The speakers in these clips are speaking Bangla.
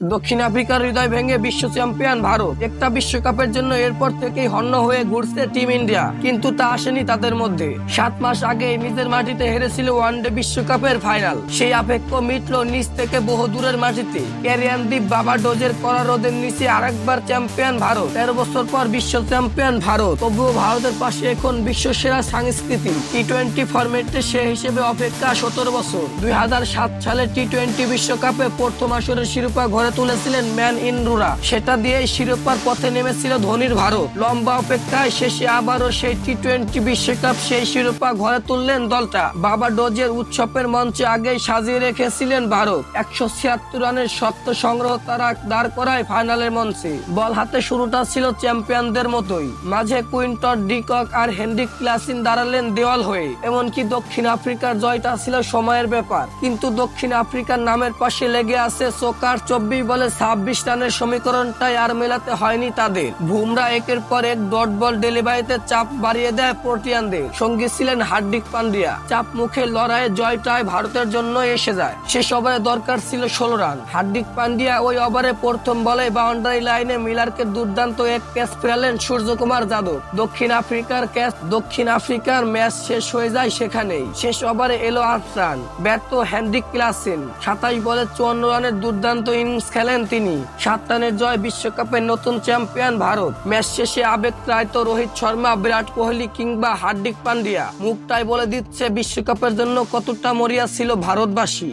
দক্ষিণ আফ্রিকার হৃদয় ভেঙে বিশ্ব চ্যাম্পিয়ন ভারত। একটা বিশ্বকাপের জন্য এরপর থেকেই হন্য হয়ে ঘুরছে টিম ইন্ডিয়া, কিন্তু তা আসেনি তাদের মধ্যে। সাত মাস আগে নিজের মাটিতে হেরেছিল ওয়ানডে বিশ্বকাপের ফাইনাল। সেই আপেক্ষ মিটল নিচ থেকে বহু দূরের মাটিতে। ক্যারিয়ান দ্বীপ বাবা ডোজের করা রোদের নিচে আরেকবার চ্যাম্পিয়ন ভারত। তেরো বছর পর বিশ্ব চ্যাম্পিয়ন ভারত। তবুও ভারতের পাশে এখন বিশ্ব সেরা সংস্কৃতি টি টোয়েন্টি ফরম্যাটে সে হিসেবে অপেক্ষা সতেরো বছর। দুই সাত সালে টি টোয়েন্টি বিশ্বকাপে প্রথম আসরের শিরোপা ঘরে তুলেছিলেন ম্যান ইনরুরা সেটা দিয়ে শিরোপার পথে নেমেছিল ধোনির ভারত। লম্বা অপেক্ষায় শেষে আবারও সেই টি টোয়েন্টি বিশ্বকাপ সেই শিরোপা ঘরে তুললেন দলটা। বাবা ডোজের উৎসবের মঞ্চে আগেই সাজিয়ে রেখেছিলেন ভারত। একশো ছিয়াত্তর রানের সত্য সংগ্রহ তারা দাঁড় করায় ফাইনালের মঞ্চে। বল হাতে শুরুটা ছিল চ্যাম্পিয়নদের মতোই। মাঝে কুইন্টর ডিকক আর হেনরিক ক্লাসিন দাঁড়ালেন দেওয়াল হয়ে। এমনকি দক্ষিণ আফ্রিকার জয়টা ছিল সময়ের ব্যাপার। কিন্তু দক্ষিণ আফ্রিকার নামের পাশে লেগে আছে সোকার চব্বিশ বলে, ছাব্বিশ রানের সমীকরণটাই আর মেলাতে হয়নি তাদের। বুমরা একের পর এক ডট বল ডেলিভারিতে চাপ বাড়িয়ে দেয় প্রোটিয়ানদের। সঙ্গী ছিলেন হার্দিক পান্ডিয়া। চাপ মুখে লড়াইয়ে জয়টাই ভারতের জন্য এসে যায়। শেষ ওভারে দরকার ছিল ষোলো রান। হার্দিক পান্ডিয়া ওই ওভারে প্রথম বলে বাউন্ডারি লাইনে মিলারকে দুর্দান্ত এক ক্যাচ ফেরালেন সূর্যকুমার যাদব। দক্ষিণ আফ্রিকার ক্যাচ, দক্ষিণ আফ্রিকার ম্যাচ শেষ হয়ে যায় সেখানেই। শেষ ওভারে এলো আট রান ব্যর্থ হ্যান্ড্রিক ক্লাসিন। সাতাশ বলে চুয়ান্ন রানের দুর্দান্ত ইনিংস খেলেন তিনি। সাত রানের জয় বিশ্বকাপের নতুন চ্যাম্পিয়ন ভারত। ম্যাচ শেষে আবেগ ত্রায়িত রোহিত শর্মা, বিরাট কোহলি কিংবা হার্দিক পান্ডিয়া। মুখটাই বলে দিচ্ছে বিশ্বকাপের জন্য কতটা মরিয়া ছিল ভারতবাসী।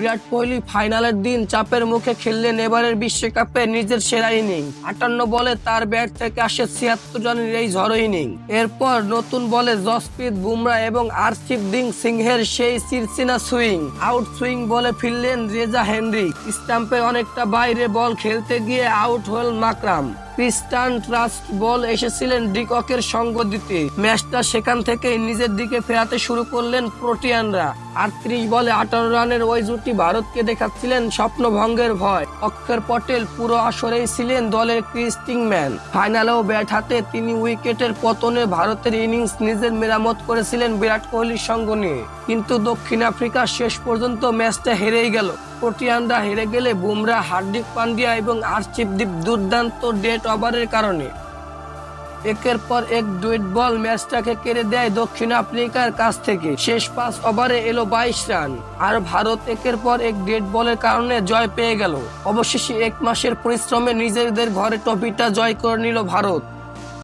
বিরাট কোহলি ফাইনালের দিন চাপের মুখে খেললেন এবারের বিশ্বকাপে নিজের সেরা ইনিং। আটান্ন বলে তার ব্যাট থেকে আসে ছিয়াত্তর রানের এই ঝড়ো ইনিং। এরপর নতুন বলে জসপ্রীত বুমরা এবং আরশিপ দিং সিংহের সেই চিরচিনা সুইং। আউট সুইং বলে ফিরলেন রেজা হেনরিক। স্টাম্পে অনেকটা বাইরে বল খেলতে গিয়ে আউট হল মাকরাম। ক্রিস্টান ট্রাস্ট বল এসেছিলেন ডিককের সঙ্গ দিতে। ম্যাচটা সেখান থেকে নিজের দিকে ফেরাতে শুরু করলেন প্রোটিয়ানরা। আটত্রিশ বলে আঠারো রানের ওই জুটি ভারতকে দেখাচ্ছিলেন স্বপ্নভঙ্গের ভয়। অক্ষর পটেল পুরো আসরেই ছিলেন দলের ক্রিস্টিং ম্যান। ফাইনালেও ব্যাট হাতে তিনি উইকেটের পতনে ভারতের ইনিংস নিজের মেরামত করেছিলেন বিরাট কোহলির সঙ্গ নিয়ে। কিন্তু দক্ষিণ আফ্রিকা শেষ পর্যন্ত ম্যাচটা হেরেই গেল। প্রোটিয়ানরা হেরে গেলে বুমরা হার্দিক পান্ডিয়া এবং আর্চিপদীপ দুর্দান্ত ডেট ওভারের কারণে। একের পর এক ডুইট বল ম্যাচটাকে কেড়ে দেয় দক্ষিণ আফ্রিকার কাছ থেকে। শেষ পাঁচ ওভারে এলো বাইশ রান। আর ভারত একের পর এক ডেড বলের কারণে জয় পেয়ে গেল। অবশেষে এক মাসের পরিশ্রমে নিজেদের ঘরে ট্রফিটা জয় করে নিল ভারত।